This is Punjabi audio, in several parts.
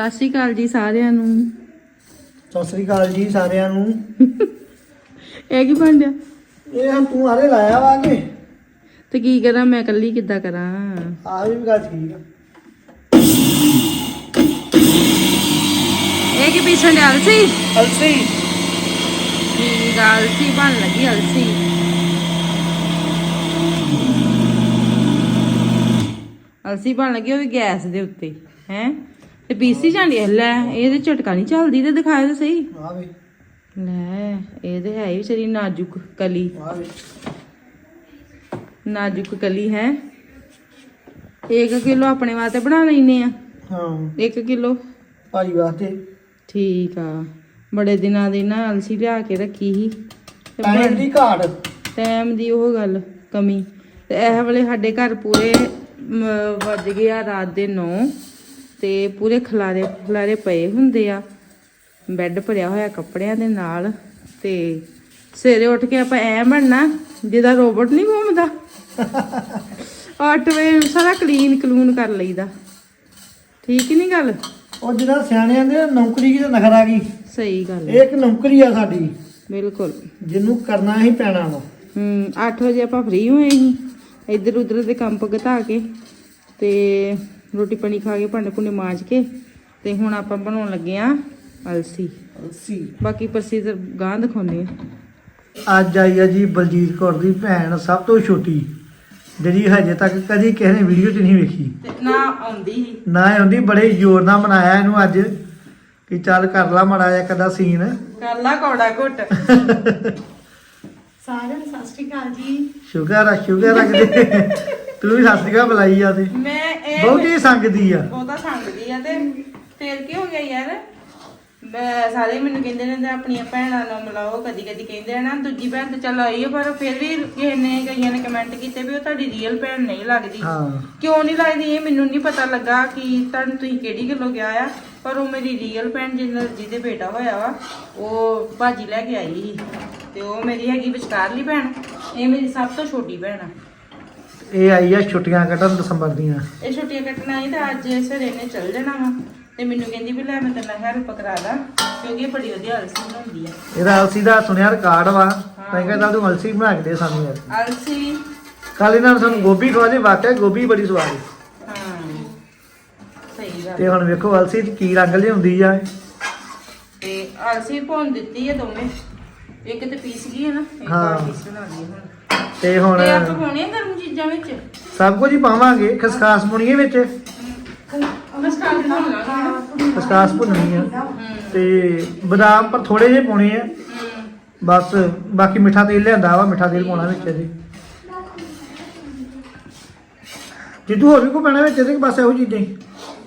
ਸਤਿ ਸ਼੍ਰੀ ਅਕਾਲ ਜੀ ਸਾਰਿਆਂ ਨੂੰ। ਸਤਿ ਸ੍ਰੀ ਅਕਾਲ ਜੀ ਸਾਰਿਆਂ ਨੂੰ। ਇਹ ਕੀ ਬਣ ਰਿਹਾ? ਇਹ ਹੁਣ ਤੂੰ ਆਰੇ ਲਾਇਆ ਵਾ ਕਿ? ਤੇ ਕੀ ਕਰਾਂ ਮੈਂ ਇਕੱਲੀ ਕਿੱਦਾਂ ਕਰਾਂ? ਆ ਵੀ ਗੱਲ ਠੀਕ ਆ। ਇਹ ਕੀ ਪੀਸਣ ਦੇ ਅਲਸੀ? ਅਲਸੀ। ਠੀਕ ਆ ਅਲਸੀ ਬਣ ਲੱਗੀ ਅਲਸੀ। ਅਲਸੀ ਬਣ ਲੱਗੀ ਉਹ ਵੀ ਗੈਸ ਦੇ ਉੱਤੇ ਹੈ? ਤੇ ਪੀਸੀ ਜਾਂਦੀ ਹੈ ਲੈ ਇਹਦੇ ਝਟਕਾ ਨਹੀਂ ਚੱਲਦੀ ਤੇ ਦਿਖਾਏ ਤਾਂ ਸਹੀ। ਆ ਵੇ। ਲੈ ਇਹ ਤੇ ਹੈ ਹੀ ਵਿਚਾਰੀ ਨਾਜ਼ੁਕ ਕਲੀ। ਆ ਵੇ। ਨਾਜ਼ੁਕ ਕਲੀ ਹੈ। 1 ਕਿਲੋ ਆਪਣੇ ਵਾਸਤੇ ਬਣਾ ਲੈਨੇ ਆ। ਹਾਂ। 1 ਕਿਲੋ। ਭਾਜੀ ਵਾਸਤੇ। ਠੀਕ ਆ। ਬੜੇ ਦਿਨਾਂ ਦੀ ਨਾ ਅਲਸੀ ਲਿਆ ਕੇ ਰੱਖੀ ਸੀ। ਤੇ ਟਾਈਮ ਦੀ ਘਾਟ। ਟਾਈਮ ਦੀ ਉਹ ਗੱਲ ਕਮੀ। ਤੇ ਇਹ ਵੇਲੇ ਸਾਡੇ ਘਰ ਪੂਰੇ ਵੱਜ ਗਏ ਆ ਰਾਤ ਦੇ 9 ਤੇ ਪੂਰੇ ਖਲਾਰੇ ਖਲਾਰੇ ਪਏ ਹੁੰਦੇ ਆ। ਬੈੱਡ ਭਰਿਆ ਹੋਇਆ ਕੱਪੜਿਆਂ ਦੇ ਨਾਲ ਤੇ ਸਵੇਰੇ ਉੱਠ ਕੇ ਆਪਾਂ ਐ ਬਣਨਾ ਜਿਹਦਾ ਰੋਬੋਟ ਨਹੀਂ ਘੁੰਮਦਾ। 8 ਵਜੇ ਨੂੰ ਸਾਰਾ ਕਲੀਨ ਕਲੂਨ ਕਰ ਲਈਦਾ। ਠੀਕ ਨਹੀਂ ਗੱਲ? ਉਹ ਜਿਹੜਾ ਸਿਆਣਿਆਂ ਦੇ ਨੌਕਰੀ ਦੀ ਨਖਰਾ ਗਈ ਸਹੀ ਗੱਲ। ਇਹ ਇੱਕ ਨੌਕਰੀ ਆ ਸਾਡੀ। ਬਿਲਕੁਲ। ਜਿਹਨੂੰ ਕਰਨਾ ਹੀ ਪੈਣਾ ਵਾ। ਹੂੰ 8 ਵਜੇ ਆਪਾਂ ਫ੍ਰੀ ਹੋਏ ਸੀ। ਇੱਧਰ ਉੱਧਰ ਦੇ ਕੰਮ ਭਗਤਾ ਕੇ ਤੇ ਰੋਟੀ ਪਾਣੀ ਖਾ ਕੇ ਭਾਂਡੇ ਭੁੰਡੇ ਮਾਂਜ ਕੇ ਤੇ ਹੁਣ ਆਪਾਂ ਬਣਾਉਣ ਲੱਗੇ ਆ ਅਲਸੀ। ਅਲਸੀ। ਬਾਕੀ ਪ੍ਰਸਿੱਧ ਗਾਂ ਦਿਖਾਉਂਦੇ ਆ ਅੱਜ ਆਈ ਆ ਜੀ ਬਲਜੀਤ ਕੌਰ ਦੀ ਭੈਣ ਸਭ ਤੋਂ ਛੋਟੀ। ਜਿਹੜੀ ਹਜੇ ਤੱਕ ਕਦੀ ਕਿਸੇ ਨੇ ਵੀਡੀਓ 'ਚ ਨਹੀਂ ਵੇਖੀ। ਨਾ ਆਉਂਦੀ ਨਾ ਹੁੰਦੀ ਬੜੇ ਜ਼ੋਰ ਨਾਲ ਮਨਾਇਆ ਇਹਨੂੰ ਅੱਜ। ਕਿ ਚੱਲ ਕਰ ਲਾ ਮੜਾ ਜਿਹਾ ਕਦਾ ਸੀਨ। ਕਰ ਲਾ ਕੌੜਾ ਘੁੱਟ। ਸਾਰਿਆਂ ਨੂੰ ਸਤਿ ਸ਼੍ਰੀ ਅਕਾਲ ਜੀ। ਸ਼ੁਗਰ ਆ ਸ਼ੁਗਰ ਆ ਕਿਤੇ। ਤੂੰ ਵੀ ਸੱਸ ਕਾ ਬੁਲਾਈ ਆ ਤੇ। ਮੈਂ ਬਹੁਤੀ ਸੰਗਦੀ ਆ। ਬਹੁਤਾ ਸੰਗਦੀ ਆ ਤੇ ਫੇਰ ਕੀ ਹੋ ਗਿਆ ਯਾਰ? ਮੈਂ- ਸਾਰੇ ਮੈਨੂੰ ਕਹਿੰਦੇ ਨੇ ਤੇ ਆਪਣੀਆਂ ਭੈਣਾਂ ਨੂੰ ਮਿਲਾਓ ਕਦੀ ਕਦੀ ਕਹਿੰਦੇ ਆ ਨਾ ਦੂਜੀ ਭੈਣ ਤੇ ਚੱਲ ਆਈ ਆ ਪਰ ਫਿਰ ਵੀ ਕਿਸੇ ਨੇ ਕਈਆਂ ਨੇ ਕਮੈਂਟ ਕੀਤੇ ਵੀ ਉਹ ਤੁਹਾਡੀ ਰੀਅਲ ਭੈਣ ਨਹੀਂ ਲੱਗਦੀ। ਹਾਂ। ਕਿਉਂ ਨਹੀਂ ਲੱਗਦੀ? ਇਹ ਮੈਨੂੰ ਨਹੀਂ ਪਤਾ ਲੱਗਾ ਕਿ ਤੁਹਾਨੂੰ ਤੁਸੀਂ ਕਿਹੜੀ ਗੱਲੋਂ ਗਿਆ ਆ ਪਰ ਉਹ ਮੇਰੀ ਰੀਅਲ ਭੈਣ ਜਿਹਦਾ ਜਿਹਦੇ ਬੇਟਾ ਹੋਇਆ ਵਾ ਉਹ ਭਾਜੀ ਲੈ ਕੇ ਆਈ ਸੀ। ਤੇ ਉਹ ਮੇਰੀ ਹੈਗੀ ਵਿਚਕਾਰਲੀ ਭੈਣ ਇਹ ਮੇਰੀ ਸਭ ਤੋਂ ਛੋਟੀ ਭੈਣ ਆ। ਇਹ ਆਈ ਆ ਛੁੱਟੀਆਂ ਕੱਢਣ ਦਸੰਬਰ ਦੀਆਂ। ਇਹ ਛੁੱਟੀਆਂ ਕੱਟਣ ਆਈ ਤਾਂ ਅੱਜ ਸਰੇ ਨੇ ਚੱਲ ਜਾਣਾ ਵਾ। ਤੇ ਮੈਨੂੰ ਕਹਿੰਦੀ ਵੀ ਲੈ ਮੈਂ ਤੇਰੇ ਨਾਲ ਹੈਲਪ ਕਰਾ ਦਾਂ ਕਿਉਂਕਿ ਇਹ ਬੜੀ ਵਧੀਆ ਅਲਸੀ ਬਣਾਉਂਦੀ ਆ। ਇਹਦਾ ਅਲਸੀ ਦਾ ਸੁਣਿਆ ਰਿਕਾਰਡ ਵਾ। ਤਾਂ ਕਹਿੰਦਾ ਤੂੰ ਅਲਸੀ ਬਣਾ ਕੇ ਦੇ ਸਾਨੂੰ ਯਾਰ। ਅਲਸੀ? ਕੱਲ ਇਹਨਾਂ ਨੇ ਸਾਨੂੰ ਗੋਭੀ ਖਵਾ ਦੇ ਵਾਕਿਆ ਗੋਭੀ ਬੜੀ ਸਵਾਦ ਹੈ ਹਾਂ। ਸਹੀ ਗੱਲ ਤੇ ਹੁਣ ਵੇਖੋ ਅਲਸੀ 'ਚ ਕੀ ਰੰਗ ਲਿਆਉਂਦੀ ਆ। ਤੇ ਅਲਸੀ ਭੁੰਨ ਦਿੱਤੀ ਹੈ ਦੋਵੇਂ। ਇੱਕ ਤੇ ਪੀਸ ਗਈ ਹੈ ਨਾ ਇੱਕ ਹਾਂ। ਪੀਸ ਬਣਾ ਲਈ ਹੁਣ। ਤੇ ਹੁਣ ਤੇ ਆਪਾਂ ਪਾਉਣੇ ਆ ਗਰਮ ਚੀਜ਼ਾਂ ਵਿੱਚ? ਸਭ ਕੁਝ ਹੀ ਪਾਵਾਂਗੇ ਖਸਖਾਸ ਪੁਣੀਏ ਵਿੱਚ। ਬਸ ਕਰ ਦੇਣਾ ਖਸਖਾਸ ਭੁੰਨਣੀ ਆ। ਤੇ ਬਦਾਮ ਪਰ ਥੋੜੇ ਜਿਹੇ ਪਾਉਣੇ ਆ। ਬਸ ਬਾਕੀ ਮਿੱਠਾ ਤੇਲ ਲਿਆਂਦਾ ਵਾ ਮਿੱਠਾ ਤੇਲ ਪਾਉਣਾ ਵਿੱਚ ਇਹਦੇ। ਜਿੱਦੂ ਹੋਰ ਵੀ ਕੋ ਪੈਣਾ ਵਿੱਚ ਇਹਦੇ ਕਿ ਬਸ ਇਹੋ ਚੀਜ਼ਾਂ ਹੀ।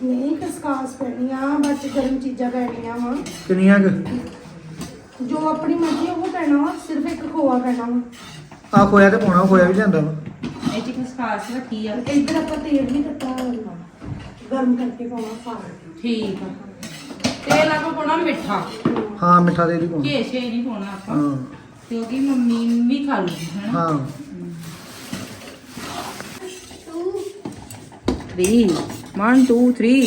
ਨਹੀਂ ਕਸਕਾਸ ਪੈਣੀਆਂ ਬਾਅਦ ਚ ਗਰਮ ਚੀਜ਼ਾਂ ਪੈਣੀਆਂ ਵਾ। ਕਿੰਨੀਆਂ ਕੁ? ਜੋ ਆਪਣੀ ਮਰਜ਼ੀ ਉਹ ਪੈਣਾ ਵਾ ਸਿਰਫ ਇੱਕ ਖੋਆ ਪੈਣਾ ਵਾ। ਆ ਖੋਇਆ ਤੇ ਪਾਉਣਾ ਖੋਇਆ ਵੀ ਲਿਆਂਦਾ ਵਾ। ਇਹ ਖਸਖਾਸ ਰੱਖੀ ਆ। ਇੱਧਰ ਆਪਾਂ ਤੇਲ ਨਹੀਂ ਦਿੱਤਾ ਗਰਮ ਕਰਕੇ ਪਾਉਣਾ ਸਾਰਾ। ਠੀਕ ਆ। ਤੇਲ ਆਪਾਂ ਪਾਉਣਾ ਮਿੱਠਾ। ਹਾਂ ਮਿੱਠਾ ਤੇਲ ਹੀ ਪਾਉਣਾ। ਘੇ ਛੇ ਨਹੀਂ ਪਾਉਣਾ ਆਪਾਂ। ਹਾਂ। ਕਿਉਂਕਿ ਮੰਮੀ ਵੀ ਖਾ ਲੂਗੀ ਹੈਨਾ? ਹਾਂ। 3 1 2 3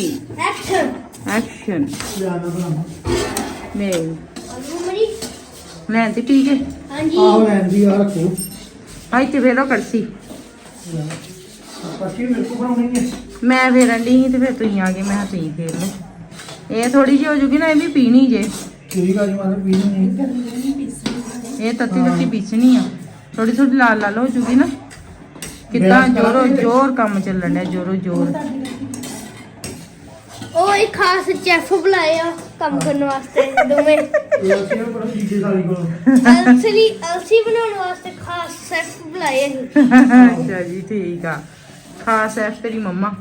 ਐਕਸ਼ਨ ਐਕਸ਼ਨ ਜ਼ਿਆਦਾ ਬਣਾ ਮੈਂ ਮਮਰੀ ਲੈਣ ਤੇ ਠੀਕ ਹੈ। ਹਾਂਜੀ। ਆਹੋ ਲੈਂਦੀ ਆ ਰੱਖੋ। ਤੇ ਫੇਰੋ ਕੜਸੀ। ਮੇਰੇ ਬਣਾਉਣੀ ਹੈ। ਮੈਂ ਫੇਰਨ ਦੀ ਸੀ ਤੇ ਫਿਰ ਤੁਸੀਂ ਆ ਗਏ ਮੈਂ ਕਿਹਾ ਤੁਸੀਂ ਫੇਰ ਲਓ। ਇਹ ਥੋੜੀ ਜਿਹੀ ਹੋ ਜੂਗੀ ਨਾ ਇਹ ਵੀ ਪੀਣੀ ਜੇ। ਠੀਕ ਆ ਜੀ ਮਾਨੇ ਪੀ ਨਹੀਂ। ਇਹ ਤੱਤੀ ਤੱਤੀ ਪੀਸਣੀ ਆ। ਥੋੜੀ ਥੋੜੀ ਲਾਲ ਲਾਲ ਹੋ ਜੂਗੀ ਨਾ। ਕਿੱਦਾਂ ਜੋਰੋ ਜੋਰ ਕੰਮ ਚੱਲਣ ਡਿਆ ਜੋਰੋ ਜੋਰ। ਉਹ ਇੱਕ ਖਾਸ ਚੈਫ ਬੁਲਾਏ ਆ ਕੰਮ ਕਰਨ ਵਾਸਤੇ ਦੋਵੇਂ। ਇਹ ਅਸੀਂ ਬੜਾ ਜੀਜੇ ਸਾਲੀ ਕੋਲ। ਅਲਸੀ ਅਲਸੀ ਬਣਾਉਣ ਵਾਸਤੇ ਖਾਸ ਚੈਫ ਬੁਲਾਏ। ਸੀ ਅੱਛਾ ਜੀ ਠੀਕ ਆ। ਖਾਸ ਐ ਤੇਰੀ ਮੰਮਾ।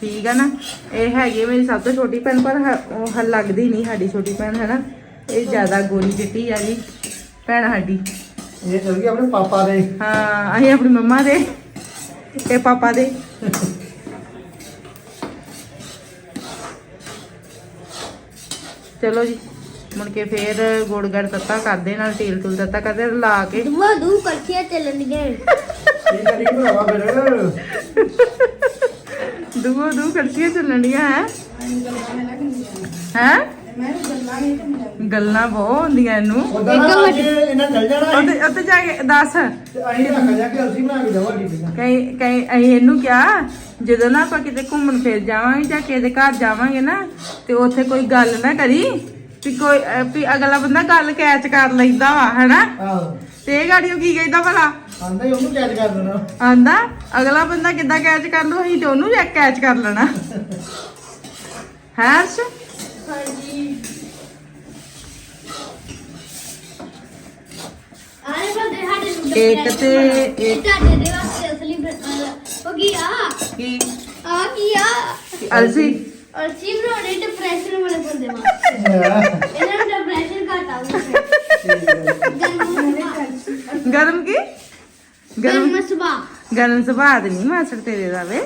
ਠੀਕ ਆ ਨਾ? ਇਹ ਹੈਗੀ ਮੇਰੀ ਸਭ ਤੋਂ ਛੋਟੀ ਭੈਣ ਪਰ ਹ- ਉਹ ਹ- ਲੱਗਦੀ ਨਹੀਂ ਸਾਡੀ ਛੋਟੀ ਭੈਣ ਹੈ ਨਾ ਇਹ ਜ਼ਿਆਦਾ ਗੋਰੀ ਚਿੱਟੀ ਆ ਜੀ ਭੈਣ ਸਾਡੀ। ਇਹ ਚਲ ਗਈ ਆਪਣੇ ਪਾਪਾ ਦੇ। ਹਾਂ ਅਸੀਂ ਆਪਣੀ ਮੰਮਾ ਦੇ ਤੇ ਪਾਪਾ ਦੇ। ਚਲੋ ਜੀ ਮੁੜ ਕੇ ਫੇਰ ਗੁੜ ਗੜ ਤੱਤਾ ਕਰਦੇ ਨਾਲ ਤੇਲ ਤੂਲ ਤੱਤਾ ਕਰਦੇ ਲਾ ਕੇ। ਦੁਆ ਦੂ ਕਰਖੀਆਂ ਚੱਲਣ ਦੀਆਂ ਕੀ ਕਰੀ ਭਰਾਵਾ ਫਿਰ? ਦੂਓ ਦੂ ਕੜਛੀਆਂ ਚੱਲਣ ਡੀਆਂ ਹੈ। ਹੈ? ਮੈਂ ਗੱਲਾਂ ਨਹੀਂ ਤੇ ਮਿਲਣ ਗੱਲਾਂ ਬਹੁਤ ਹੁੰਦੀਆਂ ਇਹਨੂੰ। ਉਦਾਂ ਨਾ ਅੱਜ ਇਹਨਾਂ ਚੱਲ ਜਾਣਾ ਸੀ ਉੱਥੇ ਉੱਥੇ ਜਾ ਕੇ ਦੱਸ। ਤੇ ਅਸੀਂ ਰੱਖ ਲਿਆ ਕਿ ਅਸੀਂ ਬਣਾ ਕੇ ਜਾਵਾਂ ਡੀਪੀ ਦਾ ਕਈ ਕਈ ਅਸੀਂ ਇਹਨੂੰ ਕਿਹਾ ਜਦੋਂ ਨਾ ਆਪਾਂ ਕਿਤੇ ਘੁੰਮਣ ਫਿਰ ਜਾਵਾਂਗੇ ਜਾਂ ਕਿਸੇ ਦੇ ਘਰ ਜਾਵਾਂਗੇ ਨਾ ਤੇ ਉੱਥੇ ਕੋਈ ਗੱਲ ਨਾ ਕਰੀ ਵੀ ਕੋਈ ਅਹ ਵੀ ਅਗਲਾ ਬੰਦਾ ਗੱਲ ਕੈਚ ਕਰ ਲੈਂਦਾ ਵਾ ਹੈਨਾ? ਆਹੋ। ਤੇ ਇਹ ਗਾੜੀ ਉਹ ਕੀ ਕਹਿੰਦਾ ਭਲਾ? ਆਂਦਾ ਹੀ ਉਹਨੂੰ ਕੈਚ ਕਰ ਦੇਣਾ ਆਂਦਾ ਅਗਲਾ ਬੰਦਾ ਕਿੱਦਾਂ ਕੈਚ ਕਰ ਲੂ ਅਸੀਂ ਤੇ ਉਹਨੂੰ ਵੀ ਕੈਚ ਕਰ ਲੈਣਾ। ਹੈ ਅਰਸ਼ ਹਾਂਜੀ। ਆਲੇ ਬੰਦੇ ਸਾਡੇ ਨੂੰ ਇੱਕ ਤੇ ਇਹ ਇੱਕ ਤੁਹਾਡੇ ਦੇ ਵਾਸਤੇ ਅਸਲੀ ਬ- ਉਹ ਕੀ ਆ? ਕੀ? ਆ ਕੀ ਆ? ਅਲਸੀ। ਅਲਸੀ ਬਣਾਉਣੇ ਡਿਪਰੈਸ਼ਨ ਵਾਲੇ ਬੰਦੇ ਵਾਸਤੇ। ਇਹਨਾਂ ਨੂੰ ਡਿਪਰੈਸ਼ਨ ਘੱਟ ਆਉਂਦਾ ਗਰਮ ਕੀ? ਗਰਮ ਗਰਮ ਸੁਭਾ ਗਰਮ ਸੁਭਾਅ ਨਹੀਂ ਮਾਸੜ ਤੇਰੇ ਦਾ ਵੇ।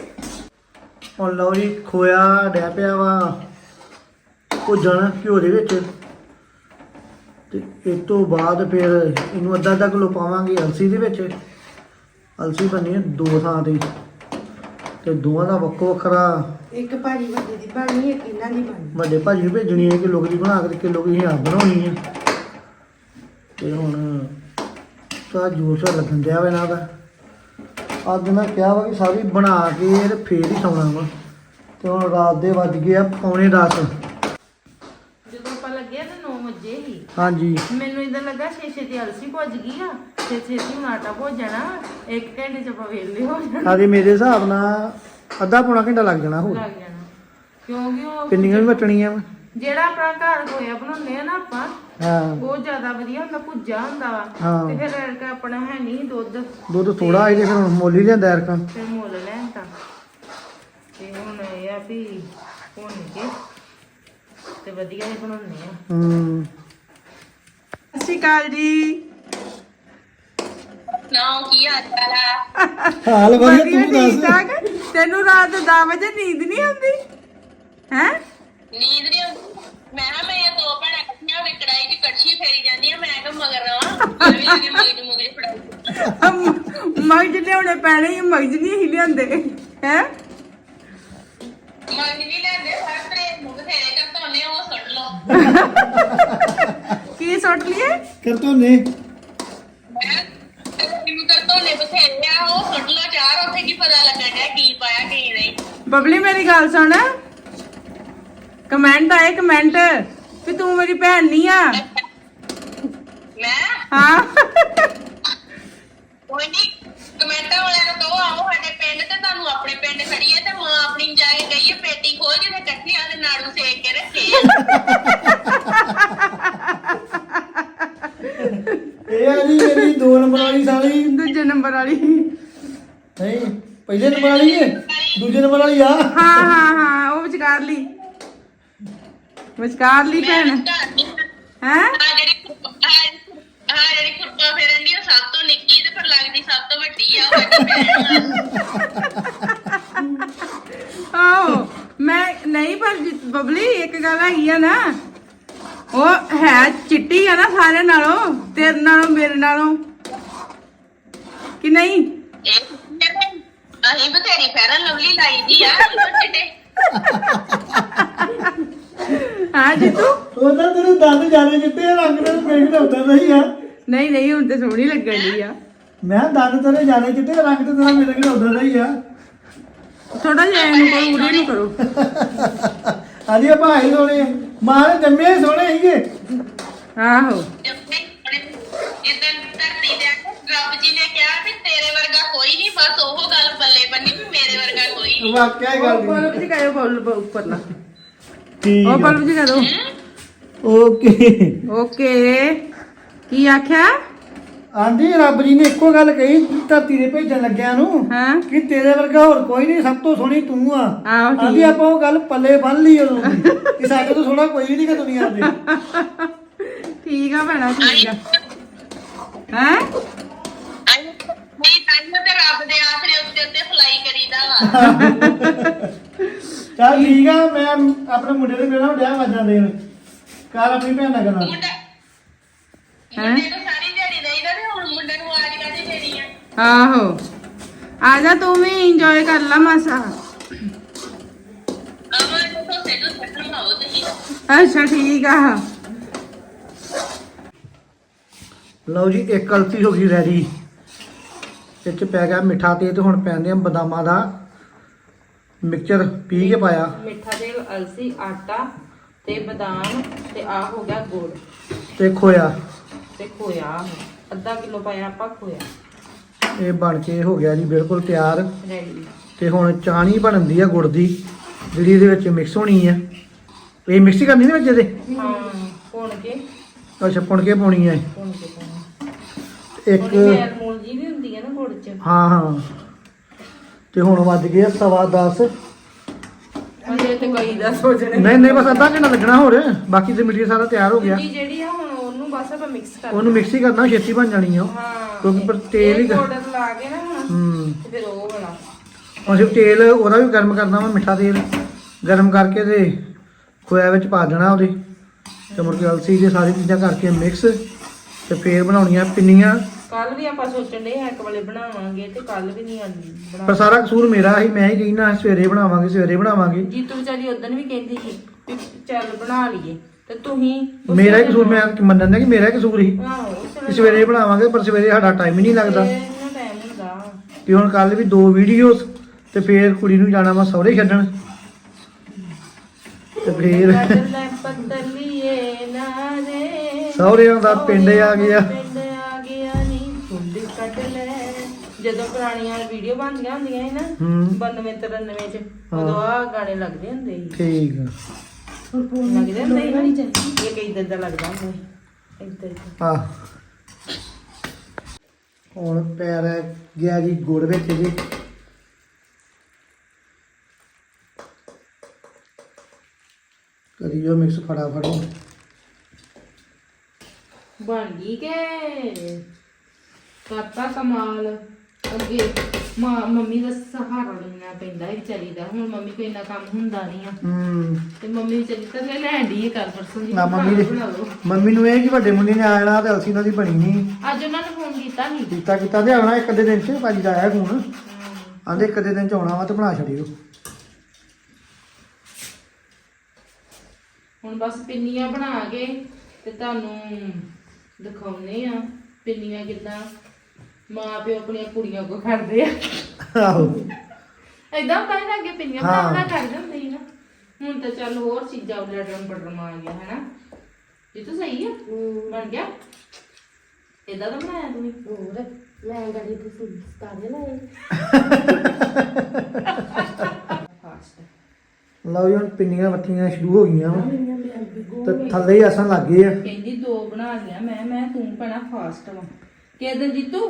ਹੁਣ ਲਓ ਜੀ ਖੋਇਆ ਡੈ ਪਿਆ ਵਾ। ਭੁੱਜਣ ਘਿਓ ਦੇ ਵਿੱਚ। ਤੇ ਇਸ ਤੋਂ ਬਾਅਦ ਫਿਰ ਇਹਨੂੰ ਅੱਧਾ ਅੱਧਾ ਕਿਲੋ ਪਾਵਾਂਗੇ ਅਲਸੀ ਦੇ ਵਿੱਚ। ਅਲਸੀ ਬਣਨੀ ਹੈ ਦੋ ਥਾਂ ਤੇ। ਤੇ ਦੋਵਾਂ ਦਾ ਵੱਖੋ ਵੱਖਰਾ ਇੱਕ ਭਾਜੀ ਵੱਡੀ ਦੀ ਬਣੀ ਇੱਕ ਇਹਨਾਂ ਦੀ ਬਣੀ ਵੱਡੇ ਭਾਜੀ ਨੂੰ ਭੇਜਣੀ ਹੈ ਕਿ ਲੋਕ ਦੀ ਬਣਾ ਕੇ ਕਿਲੋ ਦੀ ਆਪ ਬਣਾਉਣੀ ਹੈ ਤੇ ਹੁਣ ਤਾਂ ਜੂਸ ਲੱਗਣ ਦਿਆ ਵਾ ਇਹਨਾਂ ਦਾ। ਅੱਜ ਮੈਂ ਕਿਹਾ ਵਾ ਕਿ ਸਾਰੀ ਬਣਾ ਕੇ ਤੇ ਫੇਰ ਹੀ ਸੌਣਾ ਵਾ। ਤੇ ਹੁਣ ਰਾਤ ਦੇ ਵੱਜ ਗਏ ਆ ਪੌਣੇ 10 ਜਦੋਂ ਆਪਾਂ ਲੱਗਿਆ ਤਾਂ 9 ਵਜੇ ਹੀ। ਹਾਂਜੀ। ਮੈਨੂੰ ਇਦਾਂ ਲੱਗਾ ਛੇ ਛੇ ਦੀ ਅਲਸੀ ਭੁੱਜ ਗਈ ਆ ਛੇ ਛੇ ਦੀ ਹੁਣ ਆਟਾ ਭੁੱਜਣਾ ਇੱਕ ਘੰਟੇ ਚ ਆਪਾਂ ਵੇਲੇ ਹੋ ਜਾਣਾ। ਆਗੇ ਮੇਰੇ ਹਿਸਾਬ ਨਾਲ ਅੱਧਾ ਪੌਣਾ ਘੰਟਾ ਲੱਗ ਜਾਣਾ ਹੋਰ। ਲੱਗ ਜਾਣਾ। ਕਿਉਂਕਿ ਉਹ ਪਿੰਨੀਆਂ ਵੀ ਵਟਣੀਆਂ ਵਾ। ਜਿਹੜਾ ਆਪਣਾ ਘਰ ਹੋਇਆ ਬਣਾਉਂਦੇ ਆ ਨਾ ਆਪਾਂ ਹਾਂ। ਉਹ ਜ਼ਿਆਦਾ ਵਧੀਆ ਹੁੰਦਾ ਭੁੱਜਾ ਹੁੰਦਾ ਵਾ। ਹਾਂ। ਤੇ ਫਿਰ ਐਰਕਾ ਆਪਣਾ ਹੈ ਨਹੀਂ ਦੁੱਧ। ਦੁੱਧ ਥੋੜਾ ਇਹਦੇ ਫਿਰ ਮੁੱਲ ਲਿਆਂਦਾ ਐਰਕਾਂ ਫਿਰ ਮੁੱਲ ਲੈਣ ਤਾਂ। ਤੇ ਹੁਣ ਇਹ ਆ ਵੀ ਭੁੰਨ ਕੇ ਤੇ ਵਧੀਆ ਹੀ ਬਣਾਉਂਦੇ ਆ। ਹੂੰ। ਸਤਿ ਸ਼੍ਰੀ ਅਕਾਲ ਜੀ। ਨਾ ਕੀ ਹਾਲ ਚਾਲ ਆ? ਹਾਲ ਵਧੀਆ ਵਧੀਆ ਤੂੰ ਠੀਕ ਦੱਸ? ਠਾਕ ਤੈਨੂੰ ਰਾਤ ਦੇ 10 ਵਜੇ ਨੀਂਦ ਨਹੀਂ ਆਉਂਦੀ? ਹੈ? ਨੀਂਦ ਨਹੀਂ ਆਉਂਦੀ? ਮੈਂ ਕਿਹਾ ਮੇਰੀਆਂ ਦੋ ਭੈਣਾਂ ਇਕੱਠੀਆਂ ਹੋ ਕੇ ਕੜਾਈ 'ਚ ਕੜਛੀ ਫੇਰੀ ਜਾਂਦੀਆਂ ਮੈਂ ਕਿਹਾ ਮਗਰ ਰਵਾਂ। ਮੈਂ ਵੀ ਲੱਗੇ ਮਗਜ ਮੁਗਜ ਫੜਾਈ। ਮਗਜ ਲਿਆਉਣੇ ਪੈਣੇ ਹੀ ਮਗਜ ਨਹੀਂ ਹੀ ਲਿਆਂਦੇ। ਹੈ? ਮਗਜ ਵੀ ਲੈਂਦੇ ਹਰ ਤਰੇ ਮੁਗ ਫੇਰੇ ਕਰ ਧੋਨੇ ਉਹ ਸੁੱਟ ਲਓ ਕੀ ਸੁੱਟ ਲਈਏ ਕਰ ਤੋ ਨੇ ਮੈਂ ਕਿਉਂ ਕਰ ਧੋਨੇ ਬਥੇਰੇ ਆ ਉਹ ਸੁੱਟ ਲਓ ਚਾਰ ਉੱਥੇ ਕੀ ਪਤਾ ਲੱਗਣ ਡਿਆ ਕੀ ਪਾਇਆ ਕੀ ਨਹੀਂ। ਬਬਲੀ ਮੇਰੀ ਗੱਲ ਸੁਣ। ਕਮੈਂਟ ਆਏ ਕਮੈਂਟ ਵੀ ਤੂੰ ਮੇਰੀ ਭੈਣ ਨਹੀਂ ਆ। ਮੈਂ? ਹਾਂ। ਕੋਈ ਨਹੀਂ ਕਮੈਂਟਾਂ ਵਾਲਿਆਂ ਨੂੰ ਕਹੋ ਆਓ ਸਾਡੇ ਪਿੰਡ ਤੇ ਤੁਹਾਨੂੰ ਆਪਣੇ ਪਿੰਡ ਖੜੀਏ ਤੇ ਮਾਂ ਆਪਣੀ ਜਾ ਕੇ ਕਹੀਏ ਪੇਟੀ ਖੋਲ ਜਿੱਥੇ ਇਕੱਠੀਆਂ ਦੇ ਨਾੜੂ ਸੇਕ ਕੇ ਰੱਖੇ ਆ। ਇਹ ਆ ਜੀ ਮੇਰੀ ਦੋ ਨੰਬਰ ਵਾਲੀ ਸਾਲੀ। ਦੂਜੇ ਨੰਬਰ ਵਾਲੀ। ਨਹੀਂ ਪਹਿਲੇ ਨੰਬਰ ਵਾਲੀ ਹੈ? ਦੂਜੇ ਨੰਬਰ ਵਾਲੀ ਆ? ਹਾਂ ਹਾਂ ਹਾਂ ਉਹ ਵਿਚਕਾਰ ਲਈ। ਵਿਚਕਾਰ ਲਈ ਭੈਣ। ਹੈ? ਆ ਜਿਹੜੀ ਆ ਜਿਹੜੀ ਖੁਰਪਾ ਫੇਰਨ ਦੀ ਉਹ ਸਭ ਤੋਂ ਨਿੱਕੀ ਤੇ ਪਰ ਲੱਗਦੀ ਸਭ ਤੋਂ ਵੱਡੀ ਆ ਉਹ ਭੈਣ ਆ। ਮੈਂ ਨਹੀਂ ਪਰ ਬਬਲੀ ਇੱਕ ਗੱਲ ਹੈਗੀ ਆ ਨਾ। ਉਹ ਹੈ ਚਿੱਟੀ ਆ ਨਾ ਸਾਰੇ ਨਾਲੋਂ ਤੇਰੇ ਨਾਲੋਂ ਮੇਰੇ ਨਾਲੋਂ। ਕਿ ਨਹੀਂ? ਇਹ ਕਹਿੰਦੇ, ਅਸੀਂ ਬਥੇਰੀ ਫੇਰਨ ਲਵਲੀ ਲਾਈ ਦੀ ਆ ਚਿੱਟੇ ਹਾਂ ਜਿੱਤੂ? ਉਹਦਾ ਤੇਰੇ ਦੰਦ ਜਾਣੇ ਚਿੱਟੇ ਆ, ਰੰਗ ਨਾਲ ਪੇਂਟ ਤਾਂ ਉਦਾਂ ਦਾ ਹੀ ਆ। ਨਹੀਂ ਨਹੀਂ ਹੁਣ ਤੇ ਸੋਹਣੀ ਲੱਗਣ ਦੀ ਆ। ਮੈਂ ਦੰਦ ਤੇਰੇ ਜਾਣੇ ਚਿੱਟੇ ਰੰਗ ਤੇ ਤੇਰਾ ਮੇਰੇ ਕਿਹੜਾ ਉਦਾਂ ਦਾ ਹੀ ਆ। ਥੋੜਾ ਜਿਹਾ ਇਹਨੂੰ ਕਰੋ ਉਰੇ ਨੂੰ ਕਰੋ। ਆਦੀ ਆ ਭਾਈ ਸੋਹਣੇ ਮਾਂ ਨੇ ਜੰਮੇ ਹੀ ਸੋਹਣੇ ਸੀਗੇ। ਆਹੋ। ਇਦਾਂ ਧਰਤੀ ਦੇ ਰੱਬ ਜੀ ਨੇ ਕਿਹਾ ਵੀ ਤੇਰੇ ਵਰਗਾ ਕੋਈ ਨਹੀਂ ਬਸ ਉਹ ਗੱਲ ਪੱਲੇ ਬੰਨੀ ਵੀ ਮੇਰੇ ਵਰਗਾ ਕੋਈ ਨਹੀਂ। ਵਾਕਿਆ ਹੀ ਉਹ ਗੱਲ ਬਲਬ ਜੀ ਕਾਇਓ ਬਲਬ ਉੱਪਰ ਨਾ ਠੀਕ ਉਹ ਬਲਬ ਜੀ ਕਰੋ ਓਕੇ। ਓਕੇ। ਕੀ ਆਖਿਆ? ਆਂਦੀ ਰੱਬ ਜੀ ਨੇ ਇੱਕੋ ਗੱਲ ਕਹੀ ਧਰਤੀ ਦੇ ਭੇਜਣ ਲੱਗਿਆ ਨੂੰ ਹਾਂ। ਕਿ ਤੇਰੇ ਵਰਗਾ ਹੋਰ ਕੋਈ ਨਹੀਂ ਸਭ ਤੋਂ ਸੋਹਣੀ ਤੂੰ ਆ। ਆਹੋ ਠੀਕ। ਆਂਦੀ ਆਪਾਂ ਉਹ ਗੱਲ ਪੱਲੇ ਬੰਨ ਲਈ ਉਦੋਂ ਦੀ ਕਿ ਸਾਡੇ ਤੋਂ ਸੋਹਣਾ ਕੋਈ ਨਹੀਂ ਕਿ ਦੁਨੀਆ ਤੇ। ਠੀਕ ਆ ਭੈਣਾ ਠੀਕ ਆ। ਹੈ? ਨਹੀਂ ਤਾਂ ਤੇ ਰੱਬ ਦੇ ਆਸਰੇ ਉੱਤੇ ਉੱਤੇ ਫਲਾਈ ਕਰੀਦਾ ਵਾ ਚੱਲ ਠੀਕ ਆ ਮੈਂ ਆਪਣੇ ਮੁੰਡੇ ਨੂੰ ਮੇਰਾ ਡਿਆ ਵਾਜਾਂ ਦੇਣ। ਕੱਲ ਆਪਣੀ ਭੈਣ ਨਾਲ ਗੱਲਾਂ। ਮੁੰਡਾ ਹੈਂ? ਮੁੰਡੇ ਨੂੰ ਸਾਰੀ ਦਿਹਾੜੀ ਦੇਈਦਾ ਤੇ ਹੁਣ ਮੁੰਡੇ ਨੂੰ ਆਜ ਕਾਹਦੀ ਦੇਣੀ ਆ ਆਹੋ। ਆ ਜਾ ਤੂੰ ਵੀ ਇੰਜੋਏ ਕਰ ਲਾ ਮਾਸਾ। ਅੱਛਾ ਠੀਕ ਆ। ਲਓ ਜੀ ਇੱਕ ਕਲਤੀ ਹੋ ਗਈ ਰੈਡੀ। ਇਹ ਚ ਪੈ ਗਿਆ ਮਿੱਠਾ ਤੇਲ ਤੇ ਹੁਣ ਪੈਂਦੇ ਆ ਬਦਾਮਾਂ ਦਾ ਮਿਕਸਚਰ। ਪੀ ਕੇ ਪਾਇਆ। ਮਿੱਠਾ ਤੇਲ ਅਲਸੀ ਆਟਾ ਤੇ ਬਦਾਮ ਤੇ ਆ ਹੋ ਗਿਆ ਗੁੜ। ਤੇ ਖੋਇਆ। ਤੇ ਖੋਇਆ। ਅੱਧਾ ਕਿਲੋ ਪਾਇਆ ਆਪਾਂ ਖੋਇਆ। ਇਹ ਬਣ ਕੇ ਹੋ ਗਿਆ ਜੀ ਬਿਲਕੁਲ ਤਿਆਰ। ਰੈਡੀ ਤੇ ਹੁਣ ਚਾਣੀ ਬਣਦੀ ਆ ਗੁੜ ਦੀ ਜਿਹੜੀ ਇਹਦੇ ਵਿੱਚ ਮਿਕਸ ਹੋਣੀ ਆ। ਇਹ ਮਿਕਸ ਹੀ ਕਰਨੀ ਨੇ ਵਿੱਚ ਇਹਦੇ? ਹਾਂ ਭੁੰਨ ਕੇ। ਅੱਛਾ ਪੁਣ ਕੇ ਪਾਉਣੀ ਆ ਇਹ। ਭੁੰਨ ਕੇ ਪਾਉਣਾ। ਇੱਕ ਥੋੜੀ ਮੈਲ ਮੂਲ ਜੀ ਵੀ ਹੁੰਦੀ ਹੈ ਨਾ ਗੁੜ ਚ। ਹਾਂ ਹਾਂ। ਤੇ ਹੁਣ ਵੱਜ ਗਏ ਆ ਸਵਾ 10 ਅਜੇ ਤੇ ਕਈ ਦਾ ਸੋਚਣੇ ਨਹੀਂ ਨਹੀਂ ਬਸ ਅੱਧਾ ਘੰਟਾ ਲੱਗਣਾ ਹੋਰ। ਬਾਕੀ ਤੇ ਮਟੀਰੀਅਲ ਸਾਰਾ ਤਿਆਰ ਹੋ ਗਿਆ। ਜਿਹੜੀ ਬਸ ਆਪਾਂ ਮਿਕਸ ਕਰ ਉਹਨੂੰ ਮਿਕਸ ਹੀ ਕਰਨਾ ਛੇਤੀ ਬਣ ਜਾਣੀ ਆ ਉਹ। ਹਾਂ ਕਿਉਂਕਿ ਪਰ ਤੇਲ ਹੀ ਪਾਊਡਰ ਲਾ ਕੇ ਨਾ ਹੁਣ ਹੂੰ। ਤੇ ਫਿਰ ਉਹ ਵਾਲਾ ਹੁਣ ਸਿਰਫ ਤੇਲ ਉਹਦਾ ਵੀ ਗਰਮ ਕਰਨਾ ਵਾ ਮਿੱਠਾ ਤੇਲ। ਗਰਮ ਕਰਕੇ ਤੇ ਖੋਇਆ ਵਿੱਚ ਪਾ ਦੇਣਾ ਉਹਦੇ। ਤੇ ਮੁੜ ਕੇ ਅਲਸੀ ਦੇ ਸਾਰੀ ਚੀਜ਼ਾਂ ਕਰਕੇ ਮਿਕਸ ਤੇ ਫੇਰ ਬਣਾਉਣੀਆਂ ਪਿੰਨੀਆਂ। ਕੱਲ ਵੀ ਆਪਾਂ ਸੋਚਣ ਦੇ ਇੱਕ ਵਾਲੇ ਬਣਾਵਾਂਗੇ ਤੇ ਕੱਲ ਵੀ ਨਹੀਂ ਆਂਦੀ ਪਰ ਬਣਾ ਸਾਰਾ ਕਸੂਰ ਮੇਰਾ ਹੀ ਮੈਂ ਹੀ ਕਹੀ ਨਾ ਸਵੇਰੇ ਬਣਾਵਾਂਗੇ ਸਵੇਰੇ ਬਣਾਵਾਂਗੇ। ਜੀਤੂ ਵਿਚਾਰੀ ਉਦੋਂ ਵੀ ਕਹਿੰਦੀ ਸੀ ਵੀ ਚੱਲ ਬਣਾ ਲਈਏ। ਤੇ ਤੁਸੀਂ ਮੇਰਾ ਹੀ ਕਸੂਰ ਮੈਂ ਮੰਨਣ ਦਾ ਕਿ ਮੇਰਾ ਹੀ ਕਸੂਰ ਹੀ। ਆਹੋ ਕਿ ਸਵੇਰੇ ਬਣਾਵਾਂਗੇ ਪਰ ਸਵੇਰੇ ਸਾਡਾ ਟਾਈਮ ਹੀ ਨਹੀਂ ਲੱਗਦਾ। ਟਾਈਮ ਹੁੰਦਾ। ਤੇ ਹੁਣ ਕੱਲ ਵੀ ਦੋ ਵੀਡੀਓਜ਼ ਤੇ ਫੇਰ ਕੁੜੀ ਨੂੰ ਜਾਣਾ ਵਾ ਸਹੁਰੇ ਛੱਡਣ। ਤੇ ਫੇਰ ਲੈ ਪਤਲੀਏ ਨਾਰੇ ਸਹੁਰਿਆਂ ਦਾ ਪਿੰਡ ਆ ਗਿਆ। ਪਿੰਡ ਆ ਗਿਆ ਨੀ। ਫੁੱਲ ਕੱਟ ਲੈ। ਜਦੋਂ ਪੁਰਾਣੀਆਂ ਵੀਡੀਓ ਬਣਦੀਆਂ ਹੁੰਦੀਆਂ ਸੀ ਨਾ ਹੂੰ। 92 93 ਚ। ਉਦੋਂ ਆ ਗਾਣੇ ਲੱਗਦੇ ਹੁੰਦੇ ਸੀ। ਠੀਕ ਆ। ਲੱਗਦੇ ਇਹ ਦਾ ਹੁੰਦਾ ਸੀ। ਆ ਹੁਣ ਪੈਰ ਗਿਆ ਜੀ ਗੁੜ ਵਿੱਚ ਜੀ। ਕਰੀਓ ਮਿਕਸ ਫਟਾਫਟ। ਬਣ ਗਈ ਕਿ। ਕਰਤਾ ਕਮਾਲ। ਅੱਗੇ। ਮਾਂ ਮੰਮੀ ਦਾ ਸਹਾਰਾ ਲੈਣਾ ਪੈਂਦਾ ਹੈ ਵਿਚਾਰੀ ਦਾ। ਹੁਣ ਮੰਮੀ ਕੋਈ ਇੰਨਾ ਕੰਮ ਹੁੰਦਾ ਨਹੀਂ ਆ। ਹੂੰ। ਤੇ ਮੰਮੀ ਵਿਚਾਰੀ ਤਾਂ ਲੈ ਲੈਂਦੀ ਹੈ ਕੱਲ ਪਰਸੋਂ ਦੀ ਨਾ ਮੰਮੀ ਬਣਾ ਲਓ। ਮੰਮੀ ਨੂੰ ਇਹ ਕਿ ਵੱਡੇ ਮੁੰਡੇ ਨੇ ਆ ਜਾਣਾ ਤੇ ਅਲਸੀ ਨਾਲ ਦੀ ਬਣੀ ਨਹੀਂ। ਅੱਜ ਉਹਨਾਂ ਨੇ ਫੋਨ ਕੀਤਾ ਨਹੀਂ ਕੀਤਾ ਕੀਤਾ ਤੇ ਆਉਣਾ ਇੱਕ ਅੱਧੇ ਦਿਨ ਚ ਭਾਜੀ ਦਾ ਆਇਆ ਫੋਨ ਆਂਦੇ ਇੱਕ ਅੱਧੇ ਦਿਨ ਚ ਆਉਣਾ ਵਾ ਤੇ ਬਣਾ ਛੱਡਿਓ। ਹੁਣ ਬਸ ਪਿੰਨੀਆਂ ਬਣਾ ਕੇ ਤੇ ਤੁਹਾਨੂੰ ਦਿਖਾਉਨੇ ਆ ਪਿੰਨੀਆਂ ਕਿਦਾਂ। ਮਾਂ ਪਿਓ ਆਪਣੀਆਂ ਕੁੜੀਆਂ ਕੋ ਕਰਦੇ ਆ। ਆਹੋ। ਏਦਾਂ ਪਹਿਲਾਂ ਅੱਗੇ ਪਿੰਨੀਆਂ ਹਾਂ। ਬਣਾ ਬਣਾ ਕਰਦੇ ਹੁੰਦੇ ਸੀ ਨਾ। ਹੁਣ ਤਾਂ ਚੱਲ ਹੋਰ ਚੀਜ਼ਾਂ ਉਲਟਣ ਪਟਣ ਆ ਗਿਆ ਹੈਨਾ। ਇਹ ਤਾਂ ਸਹੀ ਆ? ਬਣ ਗਿਆ? ਏਦਾਂ ਦਾ ਬਣਾਇਆ ਤੂੰ ਹੋਰ ਮੈਂ ਗੜੀ ਤੇ ਸੁਣ ਕਰ ਲੈਣਾ ਫਾਸਟ ਲਓ ਜੀ ਹੁਣ ਪਿੰਨੀਆਂ ਵੱਟੀਆਂ ਸ਼ੁਰੂ ਹੋ ਗਈਆਂ ਵਾ। ਤੇ ਥੱਲੇ ਹੀ ਆਸਣ ਲੱਗ ਆ। ਕਹਿੰਦੀ ਦੋ ਬਣਾ ਲਿਆ ਮੈਂ ਮੈਂ ਤੂੰ ਭੈਣਾ ਫਾਸਟ ਵਾ। ਕਿਹਦੇ ਜੀਤੂ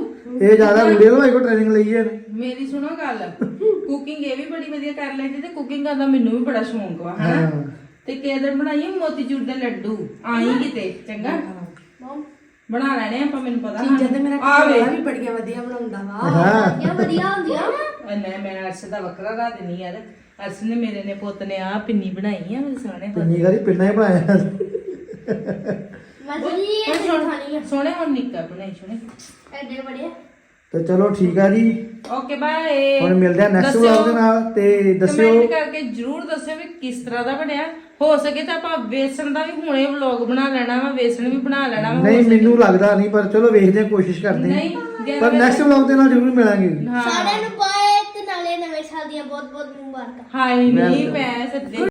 ਇਹ ਜ਼ਿਆਦਾ ਵੀਡੀਓ ਭਾਈ ਕੋ ਟ੍ਰੇਨਿੰਗ ਲਈ ਹੈ ਮੇਰੀ ਸੁਣੋ ਗੱਲ। ਕੁਕਿੰਗ ਇਹ ਵੀ ਬੜੀ ਵਧੀਆ ਕਰ ਲੈਂਦੀ ਤੇ ਕੁਕਿੰਗ ਦਾ ਮੈਨੂੰ ਵੀ ਬੜਾ ਸ਼ੌਂਕ ਵਾ ਹਨਾ? ਹਾਂ। ਤੇ ਕਿਹਦੇ ਬਣਾਈਏ ਮੋਤੀਚੂਰ ਦੇ ਲੱਡੂ? ਆਈ ਕਿਤੇ ਚੰਗਾ? ਬਣਾ ਲੈਣੇ ਆਪਾਂ ਮੈਨੂੰ ਪਤਾ ਚੀਜ਼ਾਂ ਤੇ ਮੇਰਾ ਆਵੇ ਵੀ ਬੜੀਆਂ ਵਧੀਆ ਬਣਾਉਂਦਾ ਵਾ। ਇਹ ਵਧੀਆ ਹੁੰਦੀਆਂ ਵਾ। ਮੈਂ ਮੈਂ ਅਰਸ਼ ਦਾ ਵੱਖਰਾ ਰਾ ਦੇਣੀ ਯਾਰ ਅਰਸ਼ ਨੇ ਮੇਰੇ ਨੇ ਪੁੱਤ ਨੇ ਆ ਪਿੰਨੀ ਬਣਾਈ ਆ ਮੇਰੇ ਸੋਹਣੇ ਪੁੱਤ ਪਿੰਨੀ ਕਰੀ ਪਿੰਨਾ ਹੀ ਬਣਾਇਆ ਮੈਂ ਜੀ ਇਹ ਹੁਣ ਖਾਣੀ ਆ ਸੋਹਣੇ ਹੁਣ ਨਿੱਕਾ ਬਣਾਈ ਸੋਹਣੇ ਐਡੇ ਬੜੇ ਤੇ ਚਲੋ ਠੀਕ ਆ ਜੀ। ਓਕੇ ਬਾਏ ਹੁਣ ਮਿਲਦੇ ਆ ਨੈਕਸਟ ਵਲੌਗ ਦੇ ਨਾਲ ਤੇ ਦੱਸਿਓ। ਕਮੈਂਟ ਕਰਕੇ ਜਰੂਰ ਦੱਸਿਓ ਵੀ ਕਿਸ ਤਰ੍ਹਾਂ ਦਾ ਬਣਿਆ। ਹੋ ਸਕੇ ਤਾਂ ਆਪਾਂ ਵੇਸਣ ਦਾ ਵੀ ਹੁਣੇ ਵਲੌਗ ਬਣਾ ਲੈਣਾ ਵਾ ਵੇਸਣ ਵੀ ਬਣਾ ਲੈਣਾ ਵਾ ਨਹੀਂ ਮੈਨੂੰ ਲੱਗਦਾ ਨਹੀਂ ਪਰ ਚਲੋ ਵੇਖਦੇ ਆ ਕੋਸ਼ਿਸ਼ ਕਰਦੇ ਨਹੀਂ ਆ ਪਰ ਨੈਕਸਟ ਵਲੌਗ ਦੇ ਨਾਲ ਜ਼ਰੂਰ ਮਿਲਾਂਗੇ। ਹਾਂ। ਸਾਰਿਆਂ ਨੂੰ ਬਾਏ ਤੇ ਨਾਲੇ ਨਵੇਂ ਸਾਲ ਦੀਆਂ ਬਹੁਤ ਬਹੁਤ ਮੁਬਾਰਕਾਂ ਹਾਈ ਨਹੀਂ ਮੈਂ ਸੱਜੇ।